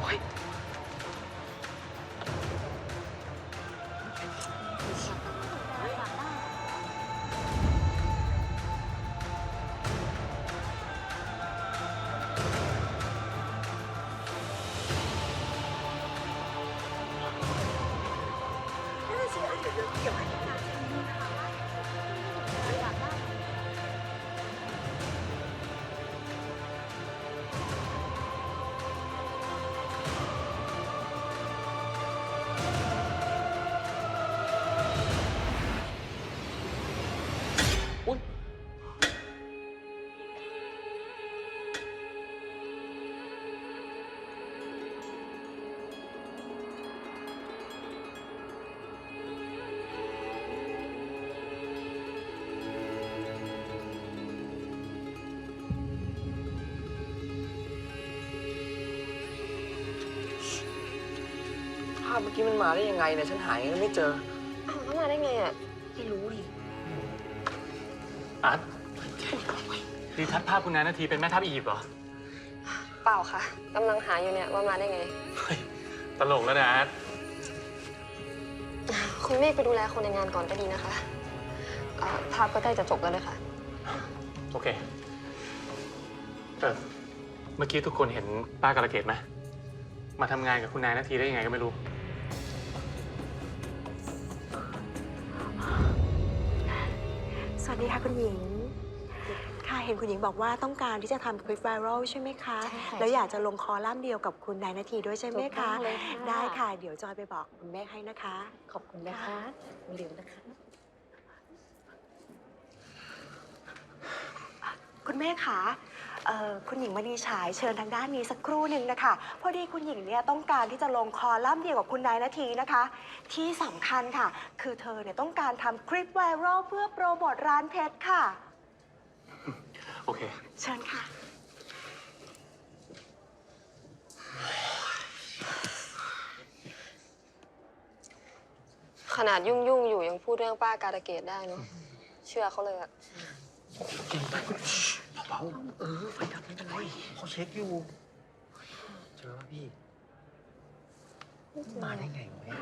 โอ๊ มื่อกี้มันมาได้ยังไงเนี่ยฉันหายังไงก็ไม่เจออ้าวแล้วมาได้ไงอะไม่รู้ดิอาร์ตรีทัศน์ภาพคุณนายนาทีเป็นแม่ทัพอียิปต์เหรอ เปล่าค่ะกำลังหาอยู่เนี่ยว่ามาได้ไง เฮ้ย ตลกแล้วนะอาร์ตคุณเมฆไปดูแลคนในงานก่อนก็ดีนะคะอ่าภาพก็ใกล้จะจบแล้วเลยค่ะ โอเคเออเมื่อกี้ทุกคนเห็นป้ากาลเกตไหมมาทำงานกับคุณนายนาทีได้ยังไงก็ไม่รู้ สวัสดีค่ะคุณหญิง ค่ะเห็นคุณหญิงบอกว่าต้องการที่จะทำคลิปไวรัลใช่ไหมคะ ใช่ค่ะแล้วอยากจะลงคอลัมน์เดียวกับคุณนายนาทีด้วยใช่ไหมถูกต้คะ องเลยค่ะ ได้ค่ะ เดี๋ยวจอยไปบอกคุณแม่ให้นะคะ ขอบคุณนะคะคุณเหลียวนะคะ คุณแม่คะ เอ่อคุณหญิงมณีฉายเชิญทางด้านนี้สักครู่หนึ่งนะคะ พอดีคุณหญิงเนี่ยต้องการที่จะลงคอลัมน์เดียวกับคุณนายนาทีนะคะ ที่สำคัญค่ะ คือเธอเนี่ยต้องการทำคลิปไวรัลเพื่อโปรโมทร้านเพชรค่ะ โอเค เชิญค่ะ ขนาดยุ่งยุ่งๆอยู่ยังพูดเรื่องป้าการะเกดได้เนอะเชื่อเขาเลยอะ เบาเออไฟดับไม่เป็นไรเขาเช็คอยู่เจอป่ะพี่ มาได้ไงวะเนี่ย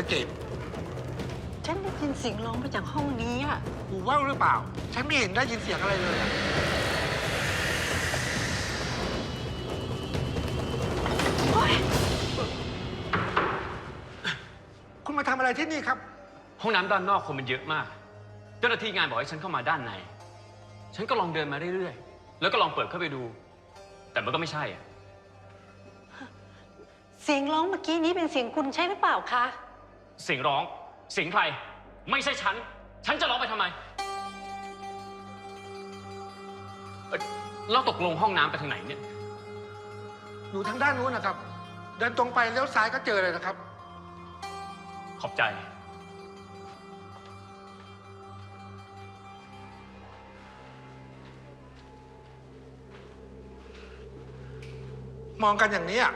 ละเกดฉันได้ยินเสียงร้องมาจากห้องนี้อะหูแว่วหรือเปล่า ฉันไม่เห็นได้ยินเสียงอะไรเลยอะคุณมาทำอะไรที่นี่ครับ ห้องน้ำด้านนอกคนมันเยอะมาก เจ้าหน้าที่งานบอกให้ฉันเข้ามาด้านใน ฉันก็ลองเดินมาเรื่อยๆ แล้วก็ลองเปิดเข้าไปดู แต่มันก็ไม่ใช่อะเสียงร้องเมื่อกี้นี้เป็นเสียงคุณใช่หรือเปล่าคะ เสียงร้อง เสียงใคร ไม่ใช่ฉัน ฉันจะร้องไปทำไมเอ่อเราตกลงห้องน้ำไปทางไหนเนี่ย อยู่ทางด้านนู้นนะครับ เดินตรงไปเลี้ยวซ้ายก็เจอเลยนะครับ ขอบใจ มองกันอย่างนี้อะ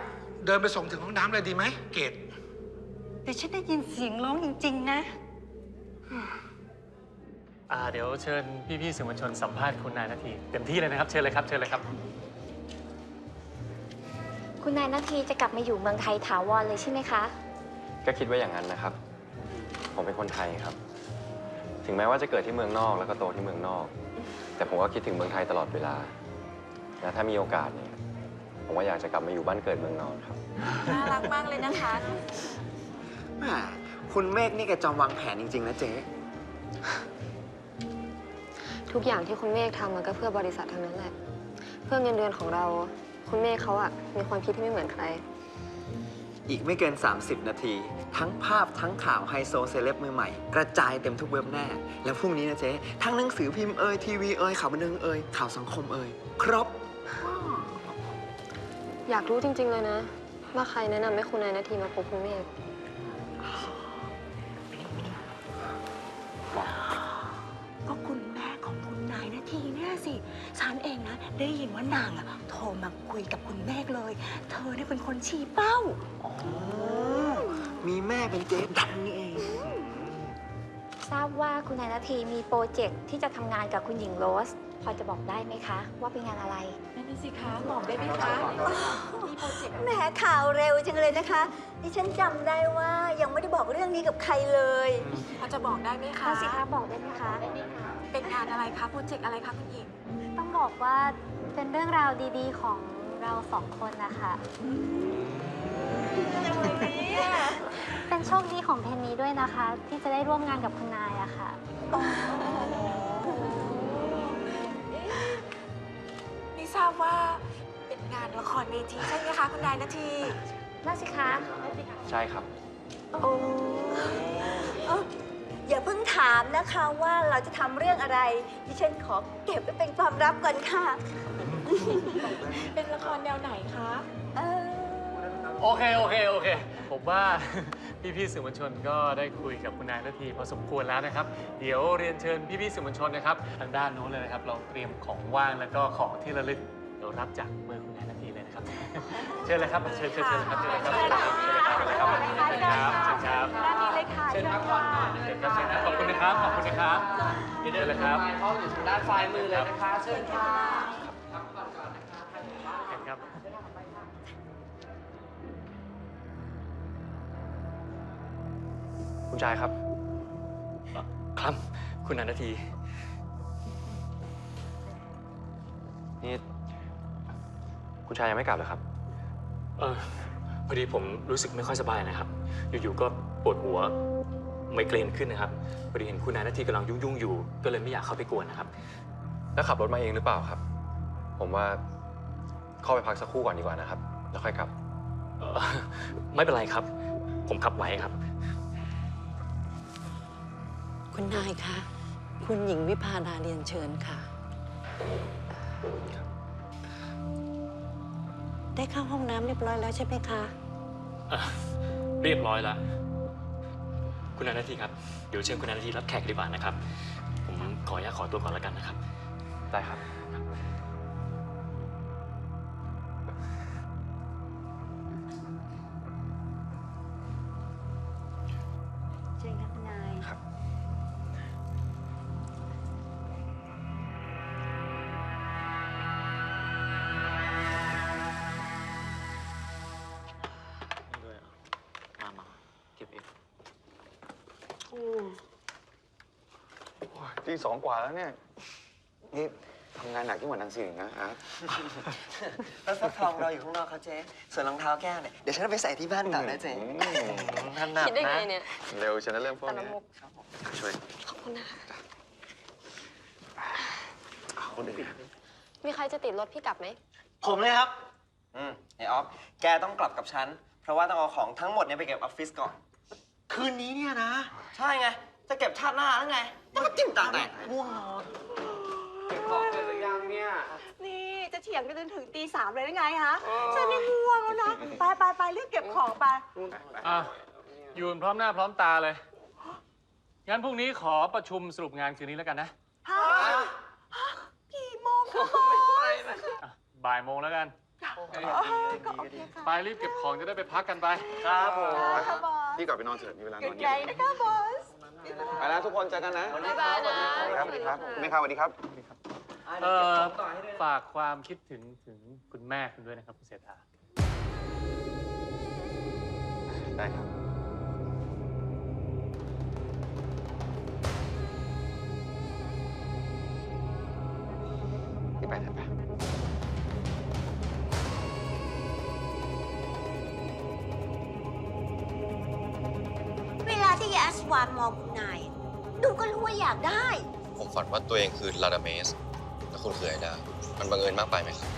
เดินไปส่งถึงห้องน้ำเลยดีไหมเกด แต่ฉันได้ยินเสียงร้องจริง ๆ นะ อ่าเดี๋ยวเชิญพี่ๆสื่อมวลชนสัมภาษณ์คุณนายนาทีเต็มที่เลยนะครับ เชิญเลยครับ เชิญเลยครับ คุณนายนาทีจะกลับมาอยู่เมืองไทยถาวรเลยใช่ไหมคะ ก็คิดว่าอย่างนั้นนะครับ ผมเป็นคนไทยครับ ถึงแม้ว่าจะเกิดที่เมืองนอกแล้วก็โตที่เมืองนอก แต่ผมก็คิดถึงเมืองไทยตลอดเวลาและถ้ามีโอกาสเนี่ย ผมว่าอยากจะกลับมาอยู่บ้านเกิดเมืองนอนครับ น่ารักมากเลยนะคะ แหมคุณเมฆนี่แกจอมวางแผนจริง ๆ นะเจ๊ ทุกอย่างที่คุณเมฆทำมันก็เพื่อบริษัททั้งนั้นแหละ เพื่อเงินเดือนของเรา คุณเมฆเขาอะมีความคิดที่ไม่เหมือนใคร อีกไม่เกิน 30 นาที ทั้งภาพทั้งข่าวไฮโซเซเลบมือใหม่ กระจายเต็มทุกเว็บแน่ แล้วพรุ่งนี้นะเจ๊ ทั้งหนังสือพิมพ์เอ่ยทีวีเอ่ยข่าวบันเทิงเอ่ยข่าวสังคมเอ่ยครบ อยากรู้จริง ๆ เลยนะ ว่าใครแนะนำให้คุณนายนาทีมาพบคุณเมฆ ได้ยินว่านางอะโทรมาคุยกับคุณเมฆเลย เธอเนี่ยเป็นคนชี้เป้าอ๋อมีแม่เป็นเจ๊ดังนี่เอง ทราบว่าคุณนายนาทีมีโปรเจกต์ที่จะทำงานกับคุณหญิงโรส พอจะบอกได้ไหมคะ ว่าเป็นงานอะไร นั่นน่ะสิคะบอกได้ไหมคะมีโปรเจกต์แหมข่าวเร็วจังเลยนะคะ ดิฉันจำได้ว่ายังไม่ได้บอกเรื่องนี้กับใครเลยพอจะบอกได้ไหมคะคะสิคะบอกได้ไหมคะ เป็นงานอะไรคะโปรเจกต์อะไรคะคุณหญิง ต้องบอกว่าเป็นเรื่องราวดีๆของเราสองคนนะคะเป็นโชคดีของเพนนีด้วยนะคะ ที่จะได้ร่วมงานกับคุณนายอะค่ะนี่ทราบว่าเป็นงานละครเวทีใช่ไหมคะคุณนายนาทีน่าสิคะ ใช่ครับ โอ้เอ้าอย่าเพิ่งถามนะคะว่าเราจะทำเรื่องอะไร ดิฉันขอเก็บไว้เป็นความลับก่อนค่ะ เป็นละครแนวไหนคะเออโอเค โอเค โอเค ผมว่า พี่ๆสื่อมวลชนก็ได้คุยกับคุณนายนาทีพอสมควรแล้วนะครับ เดี๋ยวเรียนเชิญพี่ๆสื่อมวลชนนะครับทางด้านนู้นเลยนะครับ เราเตรียมของว่างแล้วก็ของที่ระลึกเดี๋ยวรับจากมือคุณนายนาทีเลยนะครับ เชิญเลยครับ เชิญเชิญเชิญครับเชิญเลยครับเชิญเลยครับเชิญเลยครับเชิญเลยครับ เชิญครับด้านนี้เลยค่ะเชิญครับเชิญครับเชิญครับขอบคุณนะครับ ขอบคุณนะครับเชิญเลยครับเขาอยู่ทางด้านซ้ายมือเลยนะคะ เชิญค่ะครับคุณชายครับ ครับ คุณนายนาที นี่ คุณชายยังไม่กลับเหรอครับ เออพอดีผมรู้สึกไม่ค่อยสบายนะครับ อยู่ๆก็ปวดหัวไมเกรนขึ้นนะครับพอดีเห็นคุณนายนาทีกำลังยุ่งๆอยู่ ก็เลยไม่อยากเข้าไปกวนนะครับ แล้วขับรถมาเองหรือเปล่าครับ ผมว่าเข้าไปพักสักครู่ก่อนดีกว่านะครับ แล้วค่อยกลับ เออไม่เป็นไรครับ ผมขับไหวครับ คุณนายคะ คุณหญิงวิพาดาเรียนเชิญค่ะ ได้เข้าห้องน้ำเรียบร้อยแล้วใช่ไหมคะ เรียบร้อยแล้วคุณนันทีครับ เดี๋ยวเชิญคุณนันทีรับแขกดีกว่านะครับ ผมขออนุญาตขอตัวก่อนแล้วกันนะครับ ได้ครับ ตีสองกว่าแล้วเนี่ย นี่ทำงานหนักยิ่งกว่านางสิงห์นะฮะ แล้วฟักทองเราอยู่ข้างนอกครับเจ๊ ส่วนรองเท้าแก้วเนี่ย เดี๋ยวฉันเอาไปใส่ที่บ้านต่อนะเจ๊ถนัดคิดได้นะไงเนี่ยเร็วฉันนะเรื่องพวกแต่ละเนี้ยมุกช่วยขอบคุณนะคะ เอาคนอื่นมีใครจะติดรถพี่กลับไหม ผมเลยครับ อืมไอออฟ แกต้องกลับกับฉัน เพราะว่าต้องเอาของทั้งหมดเนี่ยไปเก็บออฟฟิศก่อน คืนนี้เนี่ยนะ ใช่ไง จะเก็บชาติหน้าแล้วไงต้องมาจิ้มตาแตกง่วงนอนนี่จะเถียงกันจนถึงตีสามเลยได้ไงฮะฉันนี่ง่วงแล้วนะ ไปไปไปรีบเก็บของไป อะอยู่กันพร้อมหน้าพร้อมตาเลย งั้นพรุ่งนี้ขอประชุมสรุปงานคืนนี้แล้วกันนะฮะกี่โมงคะบอสอะบ่ายโมงแล้วกัน ก็โอเคค่ะไปรีบเก็บของจะได้ไปพักกันไป ครับผมได้ค่ะบอสพี่กลับไปนอนเถอะมีเวลานอนใหญ่ๆนะคะบอส ไปแล้วทุกคนเจอกันนะบ๊ายบายนะครับสวัสดีครับไม่ครับสวัสดีครับ เอ่อฝากความคิดถึงถึงคุณแม่คุณด้วยนะครับคุณเศรษฐาได้ครับ วานมองคุณนายดูก็รู้ว่าอยากได้ ผมฝันว่าตัวเองคือลาดาเมส และคุณคือไอดา มันบังเอิญมากไปไหมครับ